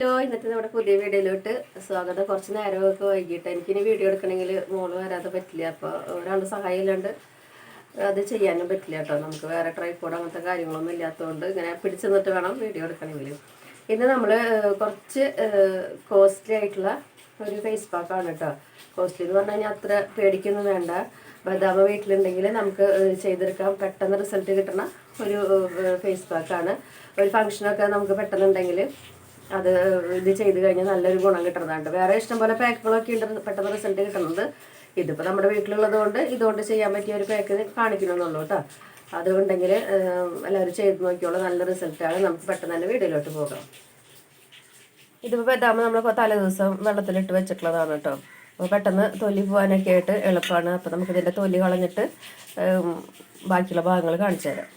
Hello ഇന്നത്തെ നമ്മുടെ പുതിയ വീഡിയോയിലോട്ട് സ്വാഗതം. കുറച്ച് നേരമൊക്കെ വൈകിട്ട് എനിക്കിനി വീഡിയോ എടുക്കണമെങ്കിൽ മോൾ വരാതെ പറ്റില്ല. അപ്പോൾ ഒരാളുടെ സഹായം ഇല്ലാണ്ട് അത് ചെയ്യാനും പറ്റില്ല കേട്ടോ നമുക്ക് വേറെ ട്രൈപ്പോഡ് അങ്ങനത്തെ കാര്യങ്ങളൊന്നും ഇല്ലാത്തതുകൊണ്ട് ഇങ്ങനെ പിടിച്ചു നിന്നിട്ട് വേണം വീഡിയോ എടുക്കണമെങ്കിൽ. ഇന്ന് നമ്മൾ കുറച്ച് കോസ്റ്റ്ലി ആയിട്ടുള്ള ഒരു ഫേസ് പാക്കാണ് കേട്ടോ കോസ്റ്റ്ലി എന്ന് പറഞ്ഞു കഴിഞ്ഞാൽ അത്ര പേടിക്കൊന്നും വേണ്ട. ബദാമ വീട്ടിലുണ്ടെങ്കിൽ നമുക്ക് ചെയ്തെടുക്കാം. പെട്ടെന്ന് റിസൾട്ട് കിട്ടുന്ന ഒരു ഫേസ് പാക്കാണ് ഒരു ഫംഗ്ഷനൊക്കെ നമുക്ക് പെട്ടെന്നുണ്ടെങ്കിൽ അത് ഇത് ചെയ്ത് കഴിഞ്ഞാൽ നല്ലൊരു ഗുണം കിട്ടുന്നതാണ് വേറെ ഇഷ്ടംപോലെ പാക്കുകളൊക്കെ ഉണ്ട് പെട്ടെന്ന് റിസൾട്ട് കിട്ടുന്നത് ഇതിപ്പോൾ നമ്മുടെ വീട്ടിലുള്ളത് കൊണ്ട് ഇതുകൊണ്ട് ചെയ്യാൻ പറ്റിയ ഒരു പാക്ക് കാണിക്കണമെന്നുള്ളൂ കേട്ടോ അതുകൊണ്ടെങ്കിൽ എല്ലാവരും ചെയ്ത് നോക്കിയോളൂ നല്ല റിസൾട്ടാണ് നമുക്ക് പെട്ടെന്ന് തന്നെ വീട്ടിലോട്ട് പോകാം. ഇതിപ്പോൾ ബദാം നമ്മൾ തലേ ദിവസം വെള്ളത്തിലിട്ട് വെച്ചിട്ടുള്ളതാണ് കേട്ടോ അപ്പോൾ പെട്ടെന്ന് തൊലി പോകാനൊക്കെ ആയിട്ട് എളുപ്പമാണ് അപ്പോൾ നമുക്കിതിന്റെ തൊലി കളഞ്ഞിട്ട് ബാക്കിയുള്ള ഭാഗങ്ങൾ കാണിച്ചു തരാം.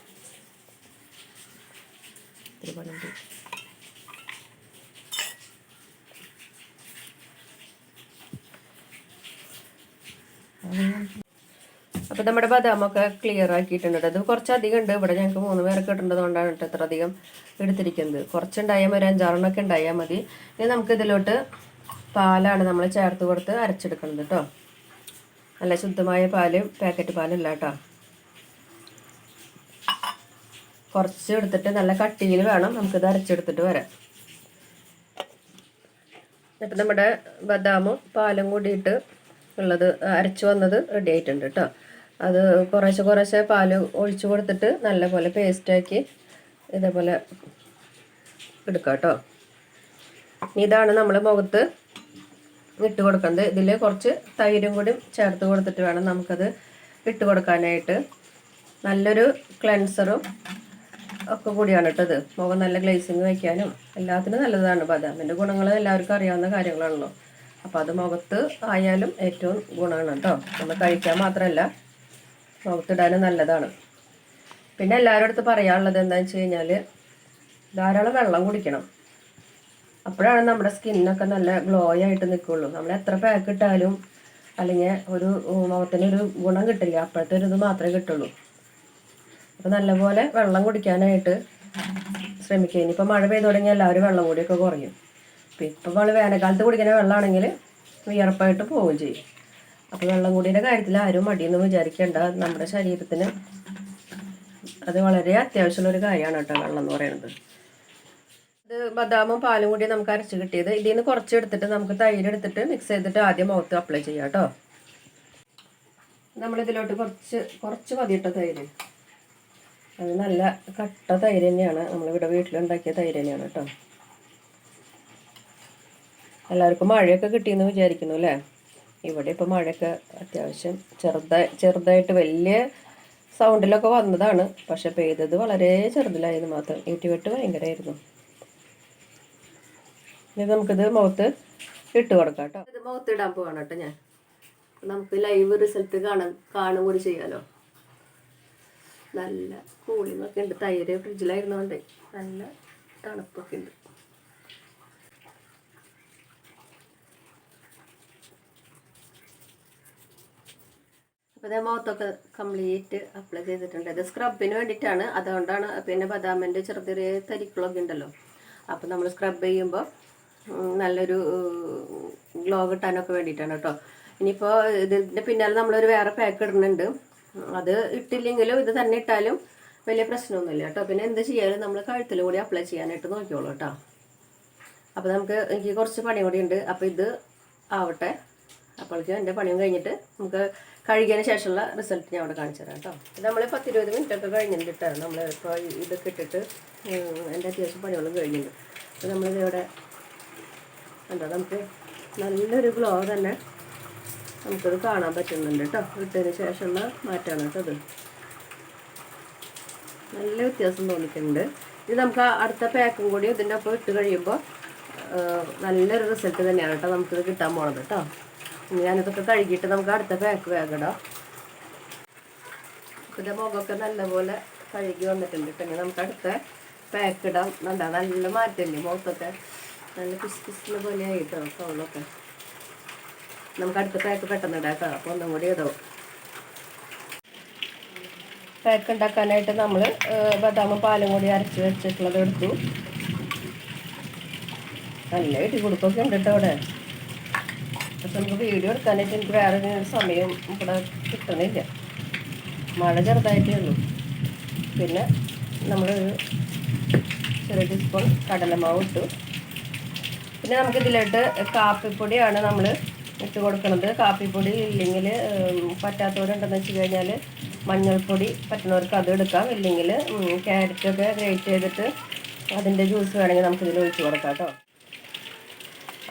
അപ്പോൾ നമ്മുടെ ബദാമൊക്കെ ക്ലിയർ ആക്കിയിട്ടുണ്ട്. അത് കുറച്ചധികം ഉണ്ട്. ഇവിടെ ഞങ്ങൾക്ക് മൂന്ന് പേർക്ക് കിട്ടേണ്ടത് കൊണ്ടാണ് കേട്ടോ ഇത്ര അധികം എടുത്തിരിക്കുന്നത്. കുറച്ചുണ്ടായാൽ മതി. ഒരു അഞ്ചാറെണ്ണമൊക്കെ ഉണ്ടായാൽ മതി. ഇനി നമുക്ക് ഇതിലോട്ട് പാലാണ് നമ്മൾ ചേർത്ത് കൊടുത്ത് അരച്ചെടുക്കുന്നത് കേട്ടോ. നല്ല ശുദ്ധമായ പാൽ പാക്കറ്റ് പാലല്ല കേട്ടോ. കുറച്ച് എടുത്തിട്ട് നല്ല കട്ടിയിൽ വേണം നമുക്കിത് അരച്ചെടുത്തിട്ട് വരാം അപ്പം നമ്മുടെ ബദാമും പാലും കൂടിയിട്ട് ഉള്ളത് അരച്ചു വന്നത് റെഡി ആയിട്ടുണ്ട് കേട്ടോ അത് കുറേശ്ശെ കുറേശ്ശെ പാൽ ഒഴിച്ചു കൊടുത്തിട്ട് നല്ലപോലെ പേസ്റ്റാക്കി ഇതേപോലെ എടുക്കാം കേട്ടോ ഇതാണ് നമ്മൾ മുഖത്ത് ഇട്ട് കൊടുക്കുന്നത് ഇതിൽ കുറച്ച് തൈരും കൂടി ചേർത്ത് കൊടുത്തിട്ട് വേണം നമുക്കത് ഇട്ട് കൊടുക്കാനായിട്ട്. നല്ലൊരു ക്ലെൻസറും ഒക്കെ കൂടിയാണ് കേട്ടത് മുഖം നല്ല ഗ്ലേസിങ് വയ്ക്കാനും എല്ലാത്തിനും നല്ലതാണ്. ബദാമിന്റെ ഗുണങ്ങൾ എല്ലാവർക്കും അറിയാവുന്ന കാര്യങ്ങളാണല്ലോ. അപ്പോൾ അത് മുഖത്ത് ആയാലും ഏറ്റവും ഗുണമാണ് കേട്ടോ. നമ്മൾ കഴിക്കാൻ മാത്രമല്ല മുഖത്തിടാനും നല്ലതാണ്. പിന്നെ എല്ലാവരുടെ അടുത്ത് പറയാനുള്ളത് എന്താണെന്ന് വെച്ച് കഴിഞ്ഞാൽ ധാരാളം വെള്ളം കുടിക്കണം. അപ്പോഴാണ് നമ്മുടെ സ്കിന്നൊക്കെ നല്ല ഗ്ലോ ആയിട്ട് നിൽക്കുള്ളൂ നമ്മൾ എത്ര പാക്ക് ഇട്ടാലും അല്ലെങ്കിൽ ഒരു മുഖത്തിനൊരു ഗുണം കിട്ടില്ല. അപ്പോഴത്തെ ഒരു ഇത് മാത്രമേ കിട്ടുള്ളൂ. അപ്പോൾ നല്ലപോലെ വെള്ളം കുടിക്കാനായിട്ട് ശ്രമിക്കുക. ഇനിയിപ്പോൾ മഴ പെയ്തു തുടങ്ങിയാൽ എല്ലാവരും വെള്ളം കൂടിയൊക്കെ കുറയും. അപ്പോൾ ഇപ്പോൾ നമ്മൾ വേനൽക്കാലത്ത് കുടിക്കുന്ന വെള്ളമാണെങ്കിൽ വിയർപ്പായിട്ട് പോവുകയും ചെയ്യും. അപ്പോൾ വെള്ളം കൂടിയുടെ കാര്യത്തിൽ ആരും മടിയെന്ന് വിചാരിക്കേണ്ട. നമ്മുടെ ശരീരത്തിന് അത് വളരെ അത്യാവശ്യമുള്ളൊരു കാര്യമാണ് കേട്ടോ വെള്ളം എന്ന് പറയുന്നത്. ഇത് ബദാമും പാലും കൂടി നമുക്ക് അരച്ച് കിട്ടിയത്. ഇതിൽ നിന്ന് കുറച്ച് എടുത്തിട്ട് നമുക്ക് തൈര് എടുത്തിട്ട് മിക്സ് ചെയ്തിട്ട് ആദ്യം മുഖത്ത് അപ്ലൈ ചെയ്യാം കേട്ടോ. നമ്മളിതിലോട്ട് കുറച്ച് കുറച്ച് മതിയിട്ട തൈര്. അത് നല്ല കട്ട തൈര് തന്നെയാണ്. നമ്മളിവിടെ വീട്ടിലുണ്ടാക്കിയ തൈര് തന്നെയാണ് കേട്ടോ. എല്ലാവർക്കും മഴയൊക്കെ കിട്ടിയെന്ന് വിചാരിക്കുന്നു അല്ലേ? ഇവിടെ ഇപ്പോൾ മഴയൊക്കെ അത്യാവശ്യം ചെറുതായി ചെറുതായിട്ട് വലിയ സൗണ്ടിലൊക്കെ വന്നതാണ്. പക്ഷെ പെയ്തത് വളരെ ചെറുതിലായിരുന്നു മാത്രം. ഈട്ടിവെട്ട് ഭയങ്കരമായിരുന്നു ഇനി നമുക്കിത് മുഖത്ത് ഇട്ട് കൊടുക്കാം കേട്ടോ. ഇത് മുഖത്ത് ഇടാൻ പോവാണ് കേട്ടോ ഞാൻ. നമുക്ക് ലൈവ് റിസൾട്ട് കാണാൻ കാണും കൂടി ചെയ്യാലോ. നല്ല കൂളിങ്ങൊക്കെ ഉണ്ട്. തൈര് ഫ്രിഡ്ജിലായിരുന്നോണ്ടേ നല്ല തണുപ്പൊക്കെ ഉണ്ട്. ഇത് മുഖത്തൊക്കെ കംപ്ലീറ്റ് അപ്ലൈ ചെയ്തിട്ടുണ്ട്. ഇത് സ്ക്രബിന് വേണ്ടിയിട്ടാണ്. അതുകൊണ്ടാണ് പിന്നെ ബദാമിന്റെ ചെറിയ ചെറിയ തരിക്കളൊക്കെ ഉണ്ടല്ലോ. അപ്പോൾ നമ്മൾ സ്ക്രബ് ചെയ്യുമ്പോൾ നല്ലൊരു ഗ്ലോ കിട്ടാനൊക്കെ വേണ്ടിയിട്ടാണ് കേട്ടോ. ഇനിയിപ്പോൾ ഇതിന്റെ പിന്നാലെ നമ്മളൊരു വേറെ പാക്ക് ഇടുന്നുണ്ട്. അത് ഇട്ടില്ലെങ്കിലും ഇത് തന്നെ ഇട്ടാലും വലിയ പ്രശ്നമൊന്നുമില്ല കേട്ടോ. പിന്നെ എന്ത് ചെയ്യാനും നമ്മൾ കഴുത്തിൽ കൂടി അപ്ലൈ ചെയ്യാനായിട്ട് നോക്കിയോളൂ കേട്ടോ. അപ്പോൾ നമുക്ക് എനിക്ക് കുറച്ച് പണി കൂടി ഉണ്ട്. അപ്പോൾ ഇത് ആവട്ടെ. അപ്പോഴേക്കും എന്റെ പണിയും കഴിഞ്ഞിട്ട് നമുക്ക് കഴുകിയതിന് ശേഷമുള്ള റിസൾട്ട് ഞാൻ അവിടെ കാണിച്ചു തരാം കേട്ടോ. ഇത് നമ്മൾ പത്തിരുപത് മിനിറ്റ് ഒക്കെ കഴിഞ്ഞിട്ട് നമ്മൾ ഇപ്പോൾ ഇതൊക്കെ ഇട്ടിട്ട് എന്റെ അത്യാവശ്യം പണികളും കഴിഞ്ഞിട്ടുണ്ട്. അപ്പോൾ നമ്മളിതിവിടെ എന്താ നമുക്ക് നല്ലൊരു ഗ്ലോ തന്നെ നമുക്കത് കാണാൻ പറ്റുന്നുണ്ട് കേട്ടോ. ഇട്ടതിന് ശേഷമുള്ള മാറ്റമാണ് കേട്ടോ അത് നല്ല വ്യത്യാസം തോന്നിക്കുന്നുണ്ട്. ഇത് നമുക്ക് അടുത്ത പാക്കും കൂടി ഇതിന്റെ ഒപ്പം ഇട്ട് കഴിയുമ്പോൾ നല്ലൊരു റിസൾട്ട് തന്നെയാണ് കേട്ടോ നമുക്കിത് കിട്ടാൻ പോണത് കേട്ടോ. ഇനി ഞാനിതൊക്കെ കഴുകിയിട്ട് നമുക്ക് അടുത്ത പാക്ക് വേഗടാം. ഇതിന്റെ മുഖമൊക്കെ നല്ലപോലെ കഴുകി വന്നിട്ടുണ്ട്. കേട്ടോ ഇനി നമുക്ക് അടുത്ത പാക്ക് ഇടാം. നല്ല നല്ല മാറ്റമില്ലേ മുഖത്തൊക്കെ? നല്ല പിസ് പിസ്റ്റിനെ പോലെ ആയിട്ടോ സൗളൊക്കെ നമുക്ക് അടുത്ത പാക്ക് പെട്ടെന്ന് ഇടാം കേട്ടോ അപ്പോൾ ഒന്നും കൂടി ഇതാവും പാക്ക് ഉണ്ടാക്കാനായിട്ട് നമ്മൾ ബദാമും പാലും കൂടി അരച്ച് വെച്ചിട്ടുള്ളത് എടുത്തു. നല്ല ഇടികുടുക്കൊക്കെ ഉണ്ട് കേട്ടോ അവിടെ. പക്ഷെ നമുക്ക് വീഡിയോ എടുക്കാനായിട്ട് എനിക്ക് വേറെ സമയം ഇവിടെ കിട്ടണില്ല. മഴ ചെറുതായിട്ടേ ഉള്ളൂ. പിന്നെ നമ്മൾ ചെറിയ ടീസ്പൂൺ കടലമാവ് ഇട്ടു. പിന്നെ നമുക്ക് ഇതിലോട്ട് കാപ്പിപ്പൊടിയാണ് നമ്മൾ ഇട്ട് കൊടുക്കുന്നത് കാപ്പിപ്പൊടി ഇല്ലെങ്കിൽ പറ്റാത്തവരുണ്ടെന്ന് വെച്ച് കഴിഞ്ഞാൽ മഞ്ഞൾപ്പൊടി പറ്റുന്നവർക്ക് അത് എടുക്കാം. ഇല്ലെങ്കിൽ ക്യാരറ്റൊക്കെ ഗ്രേറ്റ് ചെയ്തിട്ട് അതിന്റെ ജ്യൂസ് വേണമെങ്കിൽ നമുക്കിതിൽ ഒഴിച്ച് കൊടുക്കാം കേട്ടോ.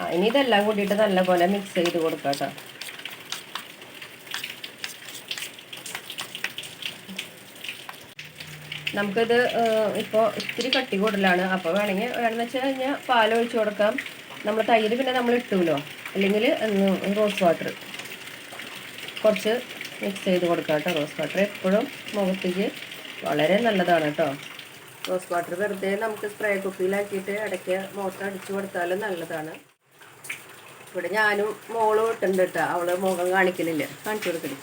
ആ ഇനി ഇതെല്ലാം നല്ല നല്ലപോലെ മിക്സ് ചെയ്ത് കൊടുക്കാം കേട്ടോ. നമുക്കിത് ഇപ്പോൾ ഇത്തിരി കട്ടി കൂടുതലാണ്. അപ്പോൾ വേണമെങ്കിൽ വേണമെന്ന് വെച്ചാൽ കഴിഞ്ഞാൽ പാൽ ഒഴിച്ച് കൊടുക്കാം. നമ്മൾ തൈര് പിന്നെ നമ്മൾ ഇട്ടുമല്ലോ അല്ലെങ്കിൽ റോസ് വാട്ടർ കുറച്ച് മിക്സ് ചെയ്ത് കൊടുക്കാം കേട്ടോ റോസ് വാട്ടർ എപ്പോഴും മുഖത്തേക്ക് വളരെ നല്ലതാണ് കേട്ടോ. റോസ് വാട്ടർ വെറുതെ നമുക്ക് സ്പ്രേ കുപ്പിയിലാക്കിയിട്ട് ഇടയ്ക്ക് മുഖത്ത് അടിച്ചു കൊടുത്താലും നല്ലതാണ്. ഇവിടെ ഞാനും മോളും ഇട്ടുണ്ട് കേട്ടോ അവൾ മുഖം കാണിക്കലില്ല. കാണിച്ചു കൊടുക്കൽ.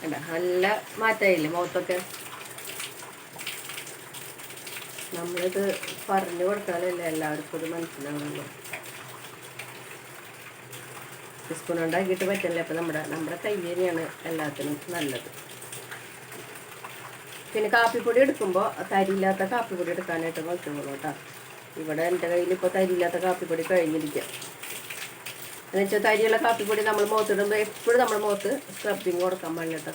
കണ്ട? നല്ല മാറ്റമായില്ലേ മുഖത്തൊക്കെ? നമ്മളിത് പറഞ്ഞു കൊടുത്താലല്ലേ എല്ലാവർക്കും ഇത് മനസ്സിലാവുള്ളൂ. സ്പൂൺ ഉണ്ടാക്കിയിട്ട് പറ്റില്ല അപ്പം നമ്മുടെ നമ്മുടെ കൈ തന്നെയാണ് എല്ലാത്തിനും നല്ലത്. പിന്നെ കാപ്പിപ്പൊടി എടുക്കുമ്പോൾ തരിയില്ലാത്ത കാപ്പിപ്പൊടി എടുക്കാനായിട്ട് നോക്കിക്കോളൂ കേട്ടോ ഇവിടെ എന്റെ കയ്യിൽ ഇപ്പോൾ തരിയില്ലാത്ത കാപ്പിപ്പൊടി കഴിഞ്ഞിരിക്കുക എന്ന് തരിയുള്ള തരിയുള്ള കാപ്പിപ്പൊടി നമ്മൾ മുഖത്തിടുമ്പോൾ എപ്പോഴും നമ്മൾ മുഖത്ത് സ്ക്രബിങ് കൊടുക്കാൻ പാടില്ല കേട്ടോ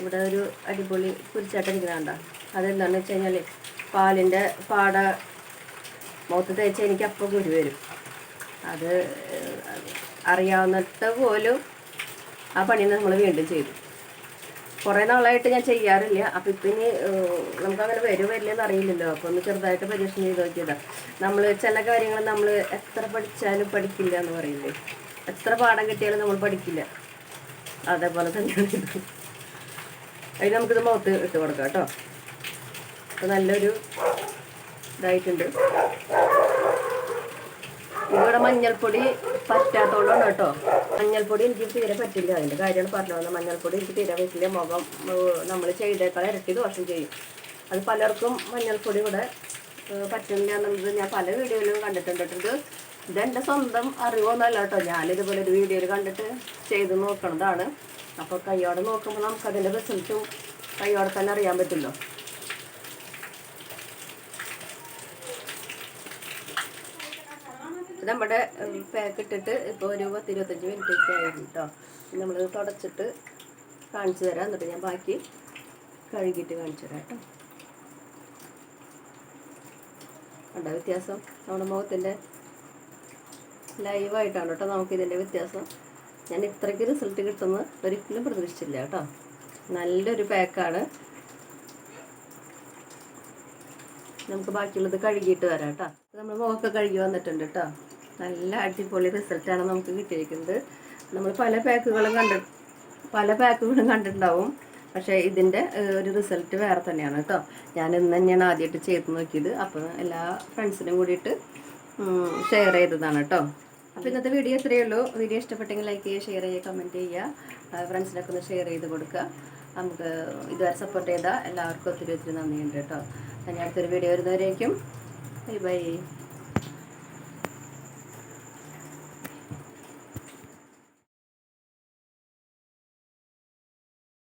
ഇവിടെ ഒരു അടിപൊളി കുരിച്ചാട്ടം ഇരിക്കുന്നുണ്ട അതെന്താണെന്ന് വെച്ച് കഴിഞ്ഞാൽ പാലിന്റെ പാട മുഖത്ത് തേച്ച് എനിക്ക് അപ്പോൾ കുരു വരും. അത് അറിയാവുന്നിട്ട് പോലും ആ പണി നമ്മൾ വീണ്ടും ചെയ്തു. കുറേ നാളായിട്ട് ഞാൻ ചെയ്യാറില്ല. അപ്പം ഇപ്പം ഇനി നമുക്കങ്ങനെ വരും വരില്ലെന്ന് അറിയില്ലല്ലോ. അപ്പോൾ ഒന്ന് ചെറുതായിട്ട് പരീക്ഷണം ചെയ്ത് നോക്കിയതാണ് നമ്മൾ ചില കാര്യങ്ങൾ നമ്മൾ എത്ര പഠിച്ചാലും പഠിക്കില്ല എന്ന് പറയില്ലേ? എത്ര പാഠം കിട്ടിയാലും നമ്മൾ പഠിക്കില്ല. അതേപോലെ തന്നെയാണ് അതിന് നമുക്കിത് മുഖത്ത് ഇട്ട് കൊടുക്കാം കേട്ടോ. അപ്പോൾ നല്ലൊരു ഇതായിട്ടുണ്ട്. ഇവിടെ മഞ്ഞൾപ്പൊടി പറ്റാത്തോണ്ടാണ് കേട്ടോ. മഞ്ഞൾപ്പൊടി എനിക്ക് തീരെ പറ്റില്ല. അതിന്റെ കാര്യമാണ് പറഞ്ഞു വന്നത്. മഞ്ഞൾപ്പൊടി എനിക്ക് തീരെ പറ്റില്ല. മുഖം നമ്മൾ ചെയ്തേക്കാൾ ഇരട്ടി ദോഷം ചെയ്യും. അത് പലർക്കും മഞ്ഞൾപ്പൊടി ഇവിടെ പറ്റില്ല എന്നുള്ളത് ഞാൻ പല വീഡിയോയിലും കണ്ടിട്ടുണ്ട്. ഇതെന്റെ സ്വന്തം അറിവൊന്നുമല്ല കേട്ടോ. ഞാനിതുപോലെ ഒരു വീഡിയോയിൽ കണ്ടിട്ട് ചെയ്ത് നോക്കണതാണ്. അപ്പോൾ കൈയോടെ നോക്കുമ്പോൾ നമുക്കതിന്റെ റിസൾട്ടും കൈയോടെ തന്നെ അറിയാൻ പറ്റുമല്ലോ നമ്മുടെ പാക്ക് ഇട്ടിട്ട് ഇപ്പോൾ ഒരു പത്ത് ഇരുപത്തഞ്ച് മിനിറ്റ് ഒക്കെ ആയിരുന്നു കേട്ടോ. നമ്മൾ തുടച്ചിട്ട് കാണിച്ചു തരാം. എന്നിട്ട് ഞാൻ ബാക്കി കഴുകിയിട്ട് കാണിച്ചു തരാം കേട്ടോ. കണ്ടോ വ്യത്യാസം? നമ്മുടെ മുഖത്തിന്റെ ലൈവായിട്ടാണ് കേട്ടോ നമുക്കിതിന്റെ വ്യത്യാസം. ഞാൻ ഇത്രയ്ക്ക് റിസൾട്ട് കിട്ടുമെന്ന് ഒരിക്കലും പ്രതീക്ഷിച്ചില്ല കേട്ടോ. നല്ലൊരു പാക്കാണ് നമുക്ക് ബാക്കിയുള്ളത് കഴുകിയിട്ട് വരാം കേട്ടോ. നമ്മൾ മുഖമൊക്കെ കഴുകി വന്നിട്ടുണ്ട് കേട്ടോ. നല്ല അടിപൊളി റിസൾട്ടാണ് നമുക്ക് കിട്ടിയിരിക്കുന്നത്. നമ്മൾ പല പാക്കുകളും കണ്ട് പല പാക്കുകളും കണ്ടിട്ടുണ്ടാവും. പക്ഷേ ഇതിന്റെ ഒരു റിസൾട്ട് വേറെ തന്നെയാണ് കേട്ടോ. ഞാൻ ഇന്ന് തന്നെയാണ് ആദ്യമായിട്ട് ചെയ്ത് നോക്കിയത്. അപ്പോൾ എല്ലാ ഫ്രണ്ട്സിനും കൂടിയിട്ട് ഷെയർ ചെയ്തതാണ് കേട്ടോ. അപ്പോൾ ഇന്നത്തെ വീഡിയോ ഇത്രയേ ഉള്ളൂ. വീഡിയോ ഇഷ്ടപ്പെട്ടെങ്കിൽ ലൈക്ക് ചെയ്യുക ഷെയർ ചെയ്യുക കമന്റ് ചെയ്യുക. ഫ്രണ്ട്സിനൊക്കെ ഒന്ന് ഷെയർ ചെയ്ത് കൊടുക്കുക. നമുക്ക് ഇതുവരെ സപ്പോർട്ട് ചെയ്ത എല്ലാവർക്കും ഒത്തിരി ഒത്തിരി നന്ദിയുണ്ട് കേട്ടോ. ഞാൻ അടുത്തൊരു വീഡിയോ വരുന്നവരേക്കും. Bye bye